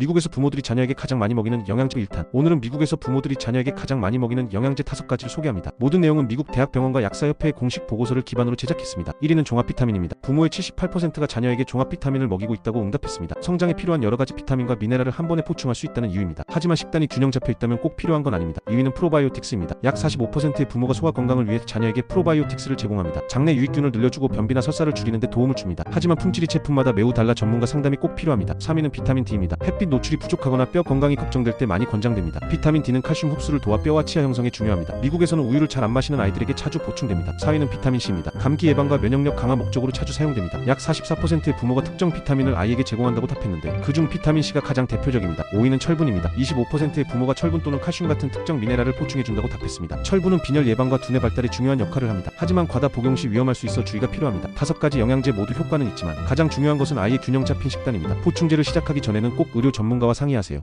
미국에서 부모들이 자녀에게 가장 많이 먹이는 영양제 1탄. 오늘은 미국에서 부모들이 자녀에게 가장 많이 먹이는 영양제 5가지를 소개합니다. 모든 내용은 미국 대학병원과 약사협회의 공식 보고서를 기반으로 제작했습니다. 1위는 종합 비타민입니다. 부모의 78%가 자녀에게 종합 비타민을 먹이고 있다고 응답했습니다. 성장에 필요한 여러 가지 비타민과 미네랄을 한 번에 보충할 수 있다는 이유입니다. 하지만 식단이 균형 잡혀 있다면 꼭 필요한 건 아닙니다. 2위는 프로바이오틱스입니다. 약 45%의 부모가 소화 건강을 위해 자녀에게 프로바이오틱스를 제공합니다. 장내 유익균을 늘려주고 변비나 설사를 줄이는 데 도움을 줍니다. 하지만 품질이 제품마다 매우 달라 전문가 상담이 꼭 필요합니다. 3위는 비타민 D입니다. 햇빛 노출이 부족하거나 뼈 건강이 걱정될 때 많이 권장됩니다. 비타민 D는 칼슘 흡수를 도와 뼈와 치아 형성에 중요합니다. 미국에서는 우유를 잘 안 마시는 아이들에게 자주 보충됩니다. 4위는 비타민 C입니다. 감기 예방과 면역력 강화 목적으로 자주 사용됩니다. 약 44%의 부모가 특정 비타민을 아이에게 제공한다고 답했는데 그중 비타민 C가 가장 대표적입니다. 5위는 철분입니다. 25%의 부모가 철분 또는 칼슘 같은 특정 미네랄을 보충해준다고 답했습니다. 철분은 빈혈 예방과 두뇌 발달에 중요한 역할을 합니다. 하지만 과다 복용 시 위험할 수 있어 주의가 필요합니다. 다섯 가지 영양제 모두 효과는 있지만 가장 중요한 것은 아이의 균형 잡힌 식단입니다. 보충제를 시작하기 전에는 꼭 의료 전문가와 상의하세요.